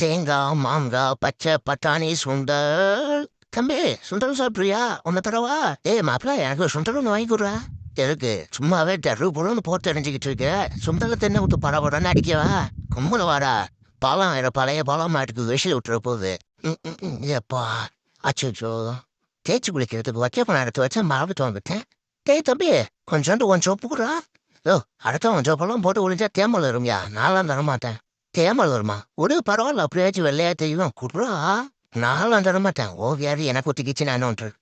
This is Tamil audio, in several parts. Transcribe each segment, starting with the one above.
தேங்காய் மாங்காய் பச்சை பட்டாணி சுண்டல். தம்பி சுண்டல் சாப்பிட்றியா? ஒன்று தடவா ஏ மாப்பிள்ள எனக்கு சுண்டல் ஒன்று வாங்கி கொடுறா. எதுக்கு? சும்மாவே டெரு பொருள்னு போட்டு தெரிஞ்சுக்கிட்டு இருக்கு. சுண்டலை தென்னை விட்டு பரபரன்னு அடிக்கவா? கும்பல வாடா. பழம் வேற பழைய பழம் மாட்டுக்கு விஷயம் விட்டுற போகுது. எப்பா அச்சோ தேய்ச்சி குளிக்கிறதுக்கு வைக்க பண்ண எடுத்து வச்சா மறந்துட்டு வந்துட்டேன் டேய் தம்பி கொஞ்சோண்டு கொஞ்சம் ஒப்புக்குறா ஓ அடுத்த கொஞ்சம் பழம் போட்டு ஒழிஞ்சா தேமல் இருமியா நான்லாம் தர மாட்டேன் தேமல் வருமா ஒரு பரவாயில்ல அப்படியாச்சும் வெள்ளையா தெரியும் குட்ரா நான்லாம் தர மாட்டேன் ஓவியாரு எனக்கு ஒத்திக்கிச்சு நானும்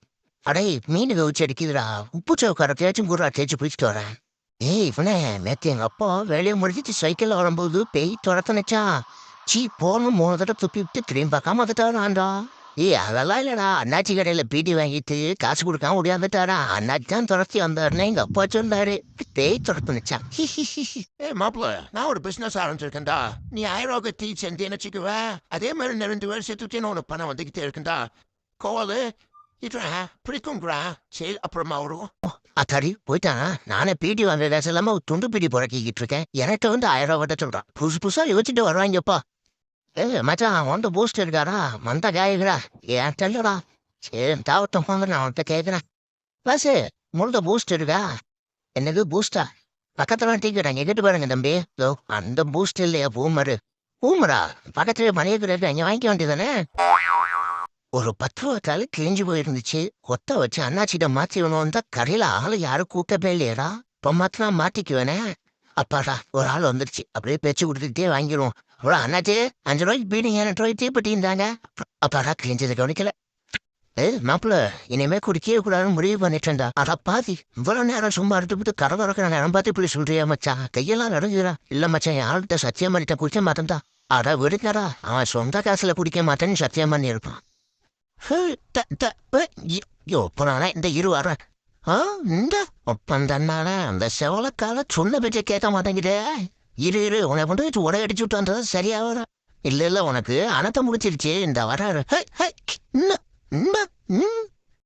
அடே மீன் கவிச்சு அடிக்குதுடா. உப்பு சவுக்கார குட்ரா தேய்ச்சி பிடிச்சிட்டு வரேன். ஏய் இவனே நேற்று எங்கள் அப்பா வேலையை முடிஞ்சிட்டு சைக்கிள்ல வரும்போது பேய் துரத்துனுச்சா. சீ போன மூணு தடவை துப்பி விட்டு திரும்பி பார்க்காம வந்துட்டாரான்டா ஏய் அதெல்லாம் இல்லடா. அண்ணாச்சி கடையில பீடி வாங்கிட்டு காசு கொடுக்காம முடியாதுட்டாரா அண்ணாச்சி தான் துரத்தி வந்தாருன்னு எங்க அப்பா சொன்னாரு. பேய் துரத்துனுச்சான் ஏய் மாப்பிள்ள நான் ஒரு பிசினஸ் ஆரம்பிச்சிருக்கேன்டா. நீ ஆயிரம் ரூபாய்க்கு டீ செஞ்சேன்னு வச்சுக்குவ அதே மாதிரி ரெண்டு வருஷத்துக்கு நான் உனக்கு பணம் வந்துக்கிட்டே இருக்குண்டா கோவலு இதுடா பிடிக்கும்டா. சரி அப்புறமா வரும். அத்தாடி போயிட்டானா? நானே பீடி வாங்க இல்லாம ஒரு துண்டு பீடி புறக்கிக்கிட்டு இருக்கேன். எனக்கு வந்து ஆயிரம் ரூபாய் சொல்றான். புதுசு புதுசா யோசிச்சுட்டு வருவாங்கப்பா. ஏ மச்சான் வந்து பூஸ்ட் இருக்காரா மந்த காய்கிறா ஏன் தெரியலடா சரி தாவட்டம் வந்து நான் அவன்கிட்ட கேட்குறேன் பஸ் முழுத பூஸ்ட் இருக்கா? என்னது பூஸ்டா பக்கத்துல டீ எங்கிட்டு கேட்டு பாருங்க தம்பி. இதோ அந்த பூஸ்ட் இல்லையா பூமரு. பூமரா? பக்கத்துல மளிகை கிடையாது அங்கே வாங்கிக்க வேண்டியதானே ஒரு பத்து ரூபாய்க்கால கிழிஞ்சு போயிருந்துச்சு. கொத்த வச்சு அண்ணாச்சிட்ட மாத்தி தான் கரையில ஆளு யாரும் கூட்டவே இல்லையடா. இப்போ மாத்தினா மாட்டிக்குவேனே அப்பாடா ஒரு ஆள் வந்துருச்சு. அப்படியே பேச்சு கொடுத்துக்கிட்டே வாங்கிடுவோம் அவ்வளோ அண்ணாச்சி அஞ்சு ரூபாய்க்கு பீடிங் இரண்டு ரூபாய் தீப்பெட்டி இருந்தாங்க அப்பாடா கிழிஞ்சதை கவனிக்கல. ஏ மாப்பிள்ள இனிமே குடிக்கவே கூடாதுன்னு முடிவு பண்ணிட்டேன்டா அட பாதி இவ்வளவு நேரம் சும்மா எடுத்துட்டு கரை திறக்கிற நேரம் பார்த்து இப்படி சொல்றியா மச்சான் கையெல்லாம் நடுங்குறா இல்ல மச்சான் யார்கிட்ட சத்தியம் பண்ணிட்டேன் குடிக்க மாட்டேன்டா. அட விடுங்கடா. அவன் சொந்த காசுல குடிக்க மாட்டேன்னு சத்தியம் பண்ணியிருப்பான். ஹே, த- த- இந்த இரு வரேன் ஆ இந்த ஒப்பந்தன்னால அந்த செவலக்கால சொன்ன பேச்சை கேட்க மாட்டேங்குதே. இரு இரு உன்னை கொண்டு வச்சு உடை அடிச்சு விட்டு வந்தது சரியா வர இல்ல இல்ல உனக்கு அனத்த முடிச்சிருச்சு இந்த வராரு. ஹே,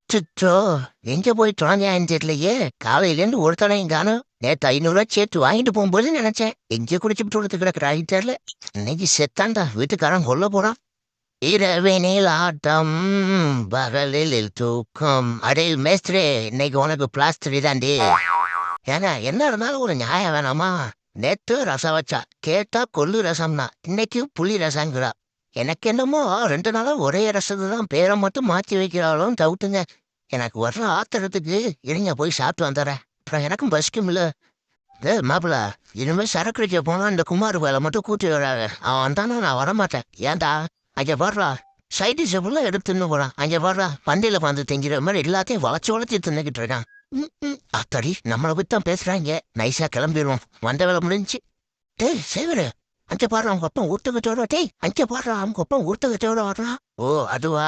சுச்சோ எங்க போய் தொலைஞ்சாயின்னு தெரியலையே. காலையில இருந்து ஒரு காணும் நேத்து ஐநூறுரூவா சேர்த்து வாங்கிட்டு போகும்போது நினைச்சேன். எங்க குடிச்சு விட்டு கிடக்குறாங்க தெரியல. இன்னைக்கு செத்தான்டா. வீட்டுக்காரன் கொல்ல போறான். இரவினில் ஆட்டம் பகலில் தூக்கம். அடே மேஸ்திரே இன்னைக்கு உனக்கு பிளாஸ்டரி தாண்டி ஏன்னா என்ன இருந்தாலும் ஒரு நியாயம் வேணாமா? நேத்து ரசம் வச்சா. கேட்டா கொள்ளு ரசம்னா. இன்னைக்கு புளி ரசங்கிறா எனக்கு என்னமோ ரெண்டு நாளா ஒரே ரசத்தை தான் பேரை மட்டும் மாற்றி வைக்கிறாலும் தவிட்டுங்க எனக்கு வர்ற ஆத்திரத்துக்கு இருங்க போய் சாப்பிட்டு வந்துடுறேன். அப்புறம் எனக்கும் பசிக்கும் இல்ல ஏ மாப்பிள இனிமே சரக்கு அடிக்க போனா இந்த குமார் வேலை மட்டும் கூட்டி வராங்க அவன் வந்தானா நான் வரமாட்டேன். ஏன்டா? அங்கே வர்றா. சைடு ஃபுல்லாக எடுத்து தின்னு போறான்? அங்கே வர்றா பந்தையில் வந்து தெஞ்சிற மாதிரி எல்லாத்தையும் வளச்சி வளச்சி தின்னுக்கிட்டு இருக்கான். ம், அத்தாடி நம்மளை பத்தி தான் பேசுறாங்க. நைஸாக கிளம்பிடுவோம் வந்த வேலை முடிஞ்சு. டேய் சேவரு அங்கே பாரு அவங்க அப்பா ஊர்த்தகத்தோட டேய் அங்கே பாடுறா அவங்க அப்பா ஊர்த்தகத்தோட வர்றான் ஓ அதுவா?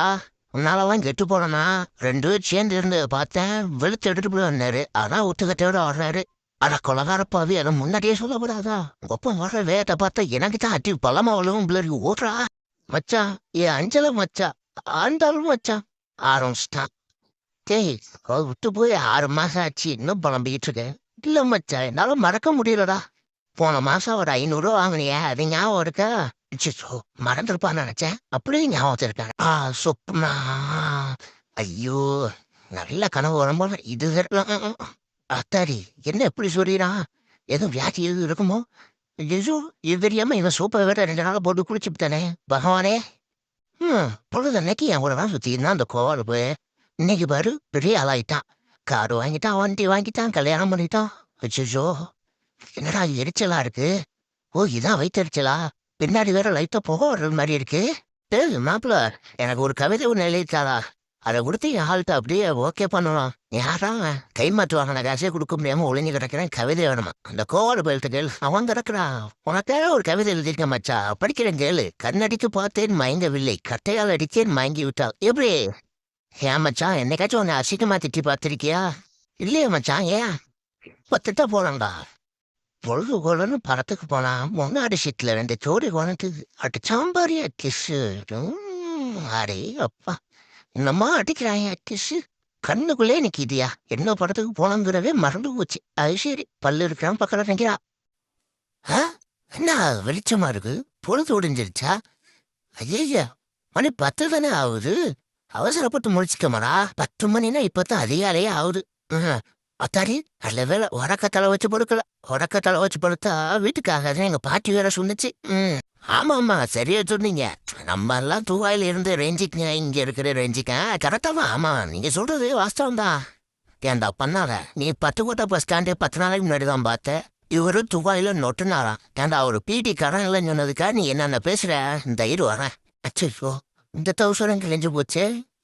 உன்னாலலாம் கெட்டு போனா ரெண்டு சேர்ந்து இருந்து பார்த்தேன். வெளுத்து எடுத்துட்டு போய் வந்தாரு. அதான் ஊட்டகத்தோட வர்றாரு அட கொலகாரப்பாவி அதை முன்னாடியே சொல்லக்கூடாதா? உங்க அப்பா வர்ற வேகத்தை பார்த்தா எனக்கு தான் அட்டி பழமாவளவும் பிள்ளை ஓடுறா. மச்சான் ஏ அஞ்சல மச்சான் ஆண்டாலும் மச்சான் ஆரம்பிச்சிட்டான் டேய் அவ விட்டு போய் ஆறு மாசம் ஆச்சு இன்னும் புலம்பிக்கிட்டு இருக்கேன் இல்ல மச்சான் என்னால மறக்க முடியலடா. போன மாசம் ஒரு ஐநூறுரூவா வாங்கினியே அது ஞாபகம் இருக்கா? அச்சச்சோ, மறந்துருப்பான்னு நினைச்சேன். அப்படியே ஞாபகம் இருக்காங்க ஆ சொப்னா ஐயோ நல்ல கனவு வரும்போது இது அத்தாரி அத்தாடி என்ன எப்படி சொல்லிடான் எதுவும் வியாதி எதுவும் இருக்குமோ? ஐயோ இது தெரியாம இவன் சூப்பை வேற ரெண்டு நாளாக போட்டு குளிச்சுட்டானே பகவானே. ம் பொழுது அன்னைக்கு என் கூட தான் சுத்தி இருந்தான் அந்த கோவால் போய் இன்னைக்கு பாரு பெரிய ஆளாயிட்டான். கார் வாங்கிட்டான் வண்டி வாங்கிட்டான் கல்யாணம் பண்ணிட்டான். அச்சோ என்னடா எரிச்சலா இருக்கு? ஓ இதான் வயிற்றுச்சலா பின்னாடி வேற லைட்டா போக வர்ற மாதிரி இருக்கு. மாப்பிள்ள எனக்கு ஒரு கவிதை ஒன்று எழுதிட்டாளா அதை கொடுத்து என் ஆள்கிட்ட அப்படியே ஓகே பண்ணலாம் யாரா? கை மாற்றுவாங்க நான் காசே கொடுக்க முடியாம ஒளிஞ்சு கிடக்கிறேன். கவிதை வேணுமா? அந்த கோவாடு போயிட்டு கேள். அவன் கிடக்குறான் உனக்காக ஒரு கவிதை எழுதியிருக்க மச்சா. படிக்கிறேன் கேளு. கண்ணடிக்கு பார்த்தேன் மயங்கவில்லை. கட்டையால் அடித்தேன் மயங்கி விட்டாள். எப்படி? ஏன் மச்சான் என்னைக்காச்சும் உன்னை அசிங்கமா திட்டி பார்த்திருக்கியா? இல்லையா மச்சான் ஏன்? பத்துட்டா போலாம்டா. பொழுது கோலன்னு படத்துக்கு போனா முன்னாடி சீட்டில் ரெண்டு ஜோடி குணத்து அடிச்சாம்பாரியா கிஸ்ஸு அரே அப்பா என்னம்மா அடிக்கிறாயா கிஸ்ஸு கண்ணுக்குள்ளே நிக்கிதியா? என்ன படத்துக்கு போனங்கிறவே மறந்து போச்சு. அது சரி பல்லு இருக்கிறான் பக்கத்தில் நிக்கிறா. ஆ? என்ன வெளிச்சமா இருக்கு? பொழுது ஒடிஞ்சிருச்சா? ஐயா மணி பத்து தானே ஆகுது. அவசரப்பட்டு முடிச்சுக்கமாடா பத்து மணினா இப்பதான் அதிகாலையே ஆகுது. அத்தாரி அத்தாடி நல்ல வேலை உறக்கத்தலை வச்சு படுக்கல உறக்கத்தலை வச்சு படுத்தா வீட்டுக்காக எங்க பாட்டி வேற சொன்னுச்சு ம். ஆமா ஆமா சரியா சொன்னீங்க. நம்ம எல்லாம் துபாயில இருந்து ரேஞ்சிக்குங்க இங்க இருக்கிற ரேஞ்சிக்க. கரெக்டாவா? ஆமா நீங்க சொல்றது வாஸ்தவம் தான் ஏன்டா பண்ணாத? நீ பத்து கோட்டை பஸ் ஸ்டாண்டு பத்து நாளைக்கு முன்னாடி தான் பார்த்த. இவரு துபாயில நொட்டுனாராம் ஏன்டா ஒரு பிடி கடன் இல்லைன்னு சொன்னதுக்கா நீ என்னென்ன பேசுற? இந்த இரு வரேன் அச்சோ இந்த தௌசரம் கிழிஞ்சு போச்சு.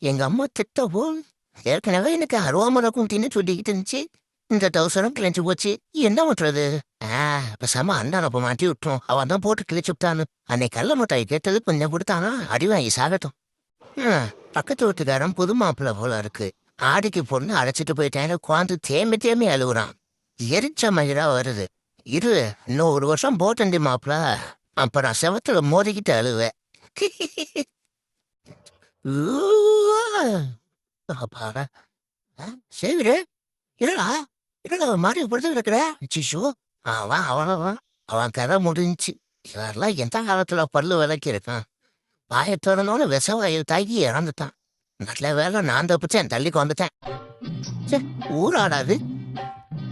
எங்க அம்மா திட்ட போல். ஏற்கனவே எனக்கு அருவாமலை குந்தின்னு சொல்லிக்கிட்டு இருந்துச்சு. இந்த தௌசரம் கிழிஞ்சு போச்சு. என்ன பண்றது? பேசாம அண்ணன் அப்ப மாட்டி விட்டோம் அவன் தான் போட்டு கிழிச்சு விட்டான்னு அன்னைக்கு கள்ள மிட்டாய் கேட்டது கொஞ்சம் கொடுத்தானா? அடி வாங்கி சாகட்டும். பக்கத்து வீட்டுக்காரன் புது மாப்பிள்ள போல இருக்கு. ஆடிக்கு பொண்ணு அழைச்சிட்டு போயிட்டேன்னு குவாந்து தேம்பி தேம்பி அழுகுறான். எரிச்ச மயிரா வருது. இரு இன்னும் ஒரு வருஷம் போட்டண்டி மாப்பிள நான் செவத்துல மோதிக்கிட்டு அழுவேன். பாரு சரி இருடா இருடா மாதிரி பொறுத்து இருக்கிற சிஷு அவன் அவன் அவன் கதை முடிஞ்சு இவரெல்லாம் எந்த காலத்தில் பல்லு விளக்கி இருக்கான் வாயை திறந்தோன்னு விஷவாயு தாக்கி இறந்துட்டான். நல்ல வேலை நான் தப்பிச்சேன் தள்ளிக்கு வந்துட்டேன் ச்சே, ஊராடாது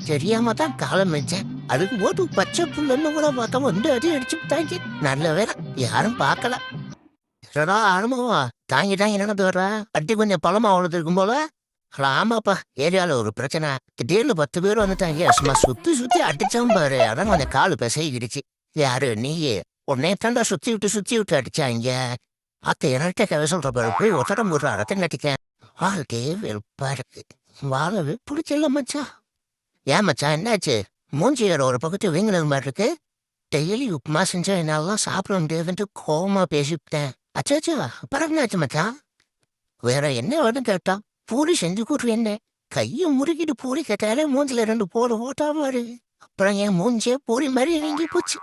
தெரியாம தான் காலம் வச்சேன் அதுக்கு போட்டு பச்சை புல்லுன்னு கூட பார்த்தா வந்து அடி அடிச்சு தாங்கி. நல்ல வேலை யாரும் பார்க்கல. என்னடா அனுபவா தாங்கி தாங்கி நடந்து வர்ற? அடி கொஞ்சம் பழமா அவ்வளோ இருக்கும் போல? ஆமாப்பா ஏரியால ஒரு பிரச்சனை திடீர்னு பத்து பேர் வந்துட்டாங்க சும்மா சுத்தி சுத்தி அடிச்சோம் பாரு அதான் கொஞ்சம் காலு பிசைகிடுச்சு யாரு நீ உடனே தாண்டா சுத்தி விட்டு சுத்தி விட்டு அடிச்சாங்க அத்தை என்கிட்ட கதை சொல்ற பாரு போய் ஒத்தடம் போடுற அறத்தை நட்டிக்கேன் வாழ்க்கையே வெறுப்பா இருக்கு வாழவே பிடிச்சல மச்சா ஏன் மச்சா என்னாச்சு மூஞ்சி ஒரு பக்கத்து வீங்கினது மாதிரி இருக்கு டெய்லி உப்புமா செஞ்சா என்னாலாம் சாப்பிட முடியாதுன்ட்டு கோவமா பேசிவிட்டேன் அச்சாச்சா அப்புறம் என்னாச்சு மச்சான் வேற என்ன வேணும் கேட்டான் பூரி செஞ்சு கூட்டு என்ன? கையை முறுக்கிட்டு பூரி கேட்டாலே மூஞ்சில ரெண்டு போடு ஓட்டா பாரு. அப்புறம் என் மூஞ்சே பூரி மாதிரி வீங்கி போச்சு.